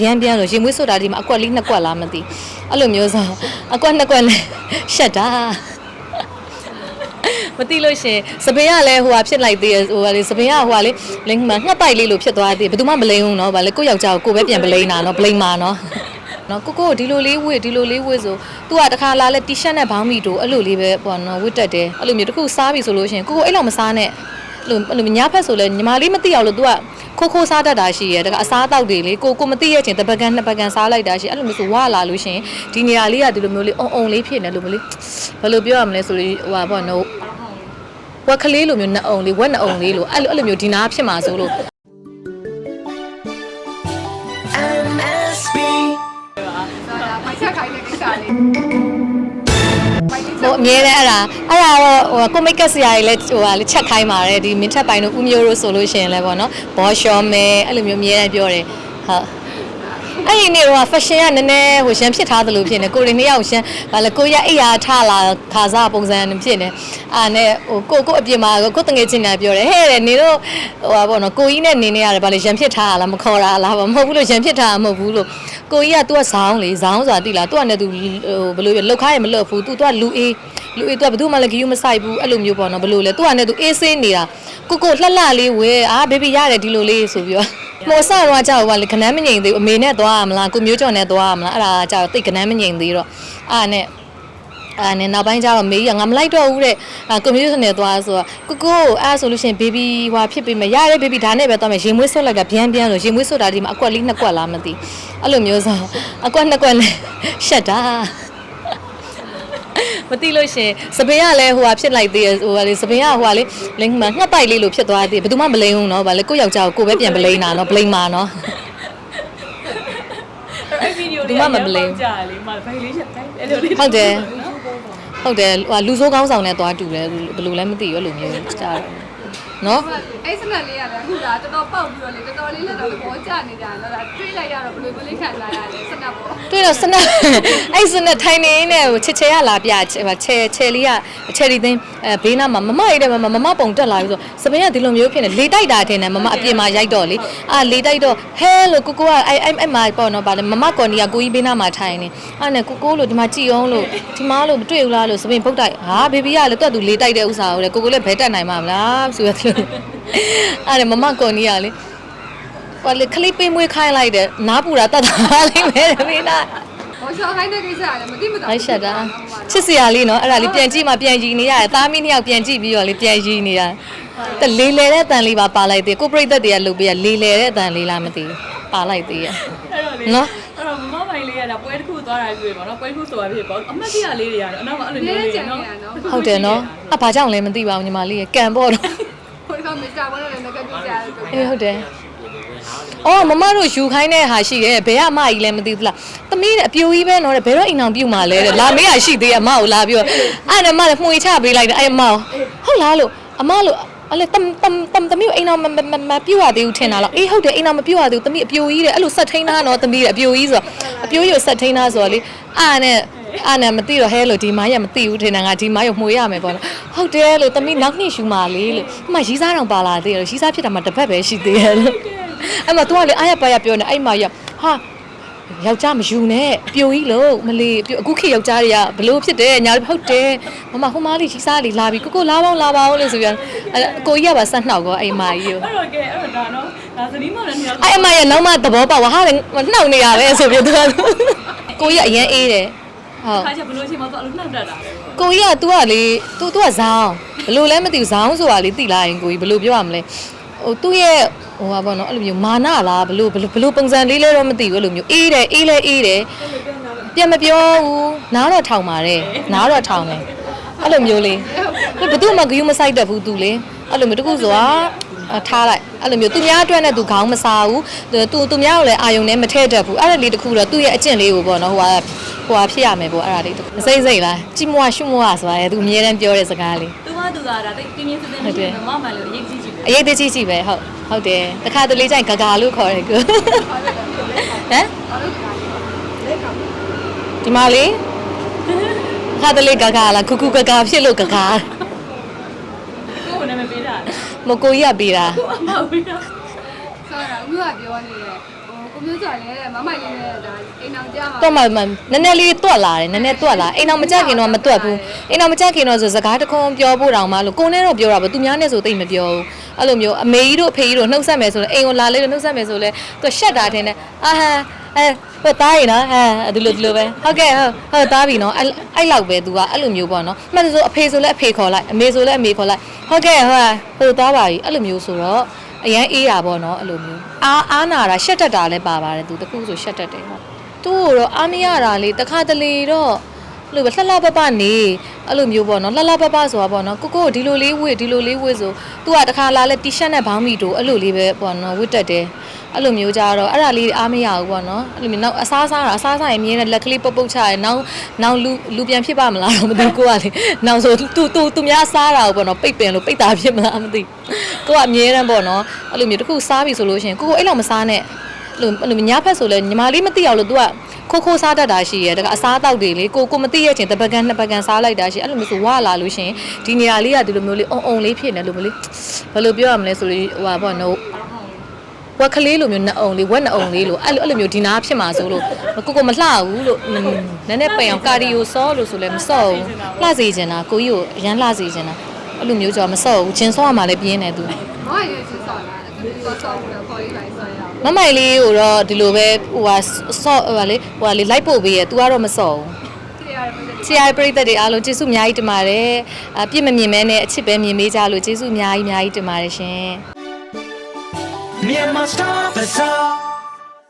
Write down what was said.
ဗျမ်းဗျမ်းလို့ရေမွေးဆိုတာဒီမှာအကွက်လေးနှစ်ကွက်လားမသိအဲ့လိုမျိုးဆိုအကွက်နှစ်ကွက်နဲ့ရှက်တာမသိလို့ရှင်စပင်ကလည်းဟိုဟာဖြစ်လိုက်သေးဟိုဟာလေစပင်ကဟိုဟာလေလင်းမှာငှက်ပိုက်လေးလို့ဖြစ်သွားသေးဘယ်သူမှမလိန်ဘူးနော်ဗာလေကိုယောက်ျားကိုကိုပဲပြန်ပလိန်တာနော်ပလိန်မှာနော်နော်ကိုကိုဒီလိုလေးဝေ့ဒီလိုလေးဝေ့ဆို तू ကတခါလာလဲတီရှပ်နဲ့ဘောင်းမီတို့အဲ့လိုလေးပဲပေါ့နော်ဝတ်တက်တယ်အဲ့လိုမျိုးတခုစားပြီဆိုလို့ရှင်ကိုကိုအဲ့လောက်မစားနဲ့ လိုအဲ့လိုညဖက်ဆိုလဲညီမလေးမသိအောင်လို့ तू ကခိုးခိုးစားတတ်တာရှိရဲတခါအစားတောက်တွေလေကိုကိုမသိရဲ့ချင်းတပတ်ကန်နှစ်ပတ်ကန်စားလိုက်တာရှိအဲ့လိုမျိုးဆိုဝါလာလို့ရှရင်ဒီနေရာလေးကဒီလိုမျိုးလေးအုံအုံလေးဖြစ်နေလို့မလေးဘယ်လိုပြောရမလဲဆိုလို့ဟိုပါပေါ့နော်ဝက်ကလေးလိုမျိုးနှစ်အုံလေးဝက်နှစ်အုံလေးလို့အဲ့လိုအဲ့လိုမျိုးဒီနာဖြစ်မှာဆိုလို့ MSB မိုက်ချက်ခိုင်းတဲ့ကိစ္စလေးဟို အမြဲတမ်းအဲ့ဒါအဲ့ဒါတော့ဟိုကိုမိတ်ကဆရာကြီးလည်းဟိုဟာလေချက်ခိုင်းပါတယ်ဒီမင်းထက်ပိုင်းတို့ဦးမျိုးတို့ဆိုလို့ရှိရင်လည်းပေါ့နော်ဘောရှောမဲအဲ့လိုမျိုးအမြဲတမ်းပြောတယ်ဟုတ် အဲ့ဒီနေ့တော့ fashion ကနည်းနည်းဟိုရှမ်းဖြစ်ထားသလိုဖြစ်နေကိုရီနှစ်ယောက်ရှမ်းဗာလေကိုရအိယာထလာခါစားပုံစံနဲ့ဖြစ်နေအာနဲ့ဟိုကိုကိုအပြင်မှာကိုတငယ်ချင်းညာပြောတယ်ဟဲ့တဲ့နေတော့ဟိုပါပေါ့နော်ကိုကြီးနဲ့နေနေရတယ်ဗာလေရန်ဖြစ်ထားတာလားမခေါ်တာလားဗာမဟုတ်ဘူးလို့ရန်ဖြစ်ထားတာမဟုတ်ဘူးလို့ကိုကြီးက तू ကဇောင်းလေဇောင်းဆိုတာတိလား तू ကလည်း तू ဟိုဘယ်လိုလဲလောက်ခါရမလောက်ဘူး तू သူကလူအေးလူအေး तू ကဘယ်သူမှလည်းဂယူမဆိုင်ဘူးအဲ့လိုမျိုးပေါ့နော်ဘယ်လိုလဲ तू ကလည်း तू အေးစင်းနေတာကိုကိုလှလှလေးဝဲအာဘေဘီရတယ်ဒီလိုလေးဆိုပြီးတော့ မော်ဆာတော့ကြောက်ပါလေခနမ်းမငိန်သေးဘူးအမေနဲ့သွားရမလားကိုမျိုးကျော်နဲ့သွားရမလားအဲ့ဒါကြောက်တိတ်ခနမ်းမငိန်သေးတော့အာနဲ့အာနဲ့နောက်ပိုင်းကျတော့မေးရငါမလိုက်တော့ဘူးတဲ့အာကွန်ပျူတာနဲ့သွားဆိုတော့ကိုကိုအဲ့ဆိုလို့ရှိရင်ဘေဘီဟွာဖြစ်ပေးမယ်ရတယ်ဘေဘီဒါနဲ့ပဲသွားမယ်ရေမွေးဆွတ်လိုက်ကဗျမ်းဗျမ်းလို့ရေမွေးဆွတ်တာဒီမှာအကွက်လေးနှစ်ကွက်လားမသိအဲ့လိုမျိုးဆိုအကွက်နှစ်ကွက်နဲ့ရှက်တာ မသိလို့ရှင်စပင်ကလည်းဟိုဟာဖြစ်လိုက်သေးဟိုဟာလေစပင်ကဟိုဟာလေလိမ့်မှာငှက်ပိုက်လေးလို့ဖြစ်သွားသေးဘယ်သူမှမလိမ့်ဘူးနော်ဗာလေကိုယောက်ျားကိုကိုပဲပြန်ပလိမ့်တာနော်ပလိမ့်မှာနော်အဲ့ဗီဒီယိုလေးကမပလိမ့်ကြာလေမဘိုင်လေးချက်တိုင်းအဲ့လိုလေးဟုတ်တယ်ဟုတ်တယ်ဟိုလူဆိုးကောင်းဆောင်နဲ့သွားတူတယ်ဘယ်လိုလဲမသိရောလို့မျိုးကြားတယ် နော်အဲ့စနက်လေးရတယ်အခုဒါတော်တော်ပေါက်ပြီးတော့လေတော်တော်လေးလက်တော့ဘောကျနေကြတယ်တော့တွေးလိုက်ရတော့ဘယ်လိုဘယ်လေးခံစားရလဲစနက်ပေါ့တွေ့တော့စနက်အဲ့စနက်ထိုင်နေနေချစ်ချဲရလာပြချဲချဲလေးကချယ်ရီသိန်းအဲဘေးနားမှာမမရိုက်တယ်မမမပုံတက်လာပြီဆိုစပင်းကဒီလိုမျိုးဖြစ်နေလေတိုက်တာထင်တယ်မမအပြင်မှာရိုက်တော့လေအာလေတိုက်တော့ဟဲလို့ကိုကိုကအဲ့အဲ့အဲ့မှာပေါ့နော်ဗာလေမမကော်နီကကိုကြီးဘေးနားမှာထိုင်နေအဲ့နဲ့ကိုကိုလို့ဒီမှာကြည်အောင်လို့ဒီမှာလို့မတွေ့ဘူးလားလို့စပင်းပုတ်တိုက်ဟာဘေဘီကလည်းတွတ်သူလေတိုက်တဲ့ဥစ္စာကိုလေကိုကိုလည်းဘဲတက်နိုင်မှာမလားဆိုရတယ်အဲ့ဒါမမကော်နီကလေဟိုလေခလေးပေးမွေးခိုင်းလိုက်တယ်နားပူတာတတ်တာလေးပဲတမင်းသားဘောချောခိုင်းတဲ့ကိစ္စရတယ်မသိမသာအိုက်ရှက်တာချစ်စရာလေးနော်အဲ့ဒါလေးပြန်ကြည့်မှပြန်ကြည့်နေရတယ်သားမီးနှစ်ယောက်ပြန်ကြည့်ပြီးတော့လေပြန်ကြည့်နေရတလေလေတဲ့အတန်လေးပါပါလိုက်သေးကိုပြိသက်တွေကလုပ်ပေးရလေလေတဲ့အတန်လေးလားမသိဘူးပါလိုက်သေးရအဲ့တော့လေနော်အဲ့တော့မမဘိုင်လေးကဒါပွဲတစ်ခုသွားတာပြည့်ပေါ့နော်ပွဲတစ်ခုဆိုတာပြည့်ပေါ့အမတ်တရလေးတွေကတော့အနောက်မှာအဲ့လိုမျိုးလေးနော်ဟုတ်တယ်နော်အဘာကြောင့်လဲမသိပါဘူးညီမလေးကံပေါ့တော့ဟိုကောင်မ စ္စတာဘောလည်းငကပြကြတယ်အေးဟုတ်တယ်အော်မမတို့ယူခိုင်းတဲ့ဟာရှိတယ်ဘယ်ကအမကြီးလဲမသိဘူးလားသမီးတဲ့အပြိုကြီးပဲနော်တဲ့ဘယ်တော့အိမ်အောင်ပြုတ်မှာလဲတဲ့လာမေးရရှိသေးရအမကိုလာပြီးတော့အဲ့ဒါမှလည်းမှွေချပေးလိုက်တယ်အဲ့အမကိုဟုတ်လားလို့အမလို့ အဲ့လေတမ်တမ်တမ်သမီးကိုအိမ်အောင်မမမပြုတ်ရသေးဘူးထင်တာလားအေးဟုတ်တယ်အိမ်အောင်မပြုတ်ရသေးဘူးသမီးအပြိုကြီးတဲ့အဲ့လိုဆက်ထိန်းသားနော်သမီးတဲ့အပြိုကြီးဆိုတော့အပြိုကြီးကိုဆက်ထိန်းသားဆိုတော့လေအားနဲ့အားနဲ့မသိတော့ဟဲလို့ဒီမိုင်းရမသိဘူးထင်တာငါဒီမိုင်းကိုမှွေရမယ်ပေါ့နော်ဟုတ်တယ်လို့သမီးနောက်နှစ်ရှူမာလေးလို့အမရီးစားတောင်ပါလာသေးတယ်လို့ရီးစားဖြစ်တာမှတစ်ပတ်ပဲရှိသေးတယ်လို့အဲ့မှာ तू ကလေအားရပါရပြောနေအဲ့မှာရဟာ ယောက်ျားမယူနဲ့ပြိုကြီးလို့မလေးပြိုအခုခေတ်ယောက်ျားတွေကဘလို့ဖြစ်တယ်ညာလို့ဟုတ်တယ်မမဟိုမားလေးရီးစားလေးလာပြီကိုကိုလာပေါင်းလာပေါင်းလို့ဆိုပြီးအဲ့ကိုကြီးကပါဆက်နှောက်ကောအဲ့မာကြီးကို အဲ့တော့ကဲအဲ့တော့ဒါနော်ဒါသတိမောင်နဲ့နှစ်ယောက် အဲ့အမရဲ့နောက်မှသဘောပေါက်သွားဟာလေနှောက်နေရပဲဆိုပြီးသူကကိုကြီးကအရင်အေးတယ်ဟုတ် ခါချက်ဘလို့ချိန်မှာတော့အဲ့လိုနှောက်တတ်တာလေ ကိုကြီးက तू ကလေ तू तू ကဇောင်းဘလို့လဲမသိဘူးဇောင်းဆိုတာလေးသိလာရင်ကိုကြီးဘလို့ပြောရမလဲ ဟိုသူ့ရဲ့ဟိုပါဘောနော်အဲ့လိုမျိုးမာနလားဘလို့ဘလို့ဘလို့ပုံစံလေးလဲတော့မသိဘူးအဲ့လိုမျိုးအေးတယ်အေးလဲအေးတယ်ပြန်မပြောဘူးနားတော့ထောင်ပါတယ်နားတော့ထောင်တယ်အဲ့လိုမျိုးလေးဘယ်သူမှဂယူမဆိုင်တတ်ဘူး तू လေအဲ့လိုမျိုးတခုဆိုတာအထားလိုက်အဲ့လိုမျိုးသူများအတွက်နဲ့သူခေါင်းမစားဘူးသူသူများကိုလည်းအာယုံနဲ့မထည့်တတ်ဘူးအဲ့ဒါလေးတခုတော့သူ့ရဲ့အကျင့်လေးကိုပေါ့နော်ဟိုက ဟိုကဖြစ်ရမယ်ပေါ့အဲ့ဒါလေးတခုမစိမ့်စိမ့်လားကြည်မွားရှုမွားဆိုတာလေသူအမြဲတမ်းပြောတဲ့စကားလေးသူကသူကဒါတိတ်တင်းတင်းစတဲ့မရှိဘူးမမမှလည်းအရေးကြီးကြည့်ပဲအရေးတကြီးကြီးပဲဟုတ်ဟုတ်တယ်တခါတလေကျရင်ဂဂါလို့ခေါ်တယ်ကိုဟမ်ဒီမလေးခါတလေဂဂါလားကူကူဂဂါဖြစ်လို့ဂဂါကိုယ်နာမည်ပေးတာမကိုကြီးကပေးတာကိုအမပေးတာဆိုတော့အခုကပြောနေတယ် ဟိုကိုမျိုးစွာလည်းတဲ့မမိုက်လေးနဲ့ဒါအိမ်အောင်ကြမှာတော့မှမှနည်းနည်းလေးတွက်လာတယ်နည်းနည်းတွက်လာအိမ်အောင်မကြခင်တော့မတွက်ဘူးအိမ်အောင်မကြခင်တော့ဆိုစကားတခွန်းပြောဖို့တောင်မှလို့ကိုနဲ့တော့ပြောတာပေါ့သူများနဲ့ဆိုသိမ့်မပြောဘူးအဲ့လိုမျိုးအမေကြီးတို့အဖေကြီးတို့နှုတ်ဆက်မယ်ဆိုလဲအိမ်ကိုလာလေးလို့နှုတ်ဆက်မယ်ဆိုလဲသူရှက်တာထင်တယ်အာဟမ်အဲဟိုသားရင်နော်အဲဒီလိုဒီလိုပဲဟုတ်ကဲ့ဟုတ်ဟုတ်သားပြီနော်အဲ့အဲ့လောက်ပဲ तू ကအဲ့လိုမျိုးပေါ့နော်မှန်ဆိုအဖေဆိုလဲအဖေခေါ်လိုက်အမေဆိုလဲအမေခေါ်လိုက်ဟုတ်ကဲ့ဟုတ်ဟိုသားပါပြီအဲ့လိုမျိုးဆိုတော့အရန်အေးတာပေါ့နော်အဲ့လိုမျိုး အားအားနာတာရှက်တက်တာလည်းပါပါတယ် तू တခုဆိုရှက်တက်တယ်ဟုတ်သူ့ကိုတော့အားမရတာလေတခါတလေတော့ အဲ့လိုပဲလှလှပပနေအဲ့လိုမျိုးပေါ့နော်လှလှပပဆိုတာပေါ့နော်ကိုကိုဒီလိုလေးဝတ်ဒီလိုလေးဝတ်ဆိုသူကတခါလာလဲတီရှပ်နဲ့ဘောင်းမီတို့အဲ့လိုလေးပဲပေါ့နော်ဝတ်တက်တယ်အဲ့လိုမျိုးကြတော့အဲ့ဒါလေးအားမရဘူးပေါ့နော်အဲ့လိုမျိုးနောက်အစားစားတာအစားစားရင်မြင်းနဲ့လက်ကလေးပုတ်ပုတ်ချရဲနောက်နောက်လူလူပြန်ဖြစ်ပါမလားတော့မသိဘူးကိုကလေနောက်ဆိုသူသူသူများစားတာကိုပေါ့နော်ပိတ်ပင်လို့ပိတ်တာဖြစ်မလားမသိဘူးကိုကအမြဲတမ်းပေါ့နော်အဲ့လိုမျိုးတခုစားပြီဆိုလို့ရှိရင်ကိုကိုအဲ့လောက်မစားနဲ့အဲ့ လိုအဲ့လိုညဖက်ဆိုလဲညီမလေးမသိအောင်လို့ तू ကခိုးခိုးစားတတ်တာရှိရဲတကအစားတောက်တွေလေကိုကိုမသိရချင်းတပကန်းနှစ်ပကန်းစားလိုက်တာရှိအဲ့လိုမျိုးဆိုဝါလာလို့ရှင်ဒီနေရာလေးကဒီလိုမျိုးလေးအုံအုံလေးဖြစ်နေလို့မျိုးလေးဘယ်လိုပြောရမလဲဆိုလို့ဟိုပါပေါ့နော်ဝက်ကလေးလိုမျိုးနှစ်အုံလေးဝက်နှစ်အုံလေးလိုအဲ့လိုအဲ့လိုမျိုးဒီနာဖြစ်မှာဆိုလို့ကိုကိုမလှဘူးလို့နည်းနည်းပိန်အောင်ကာဒီယိုဆောလို့ဆိုလဲမဆော့ဘူးလှစေချင်တာကိုကြီးကိုအရန်လှစေချင်တာအဲ့လိုမျိုးကြောမဆော့ဘူးဂျင်းဆော့ရမှလည်းပြင်းနေသူမမိုက်လေးချင်းဆော်လာအခုဒီတော့ဆော်ပြီးတော့ခေါ်ရေးလိုက်ဆော်ရအောင် မမိုင်လေးကိုတော့ဒီလိုပဲဟိုဟာဆော့ဟိုဟာလေဟိုဟာလေလိုက်ပို့ပေးရ तू ကတော့မဆော့ဘူးကြည့်ရတယ်ပတ်သက်ချီယာပရိသတ်တွေအားလုံးကျေးဇူးအများကြီးတင်ပါတယ်အပြစ်မမြင်မဲနဲ့အချစ်ပဲမြင်မေးကြလို့ကျေးဇူးအများကြီးအများကြီးတင်ပါတယ်ရှင် Myanmar Star Bazaar.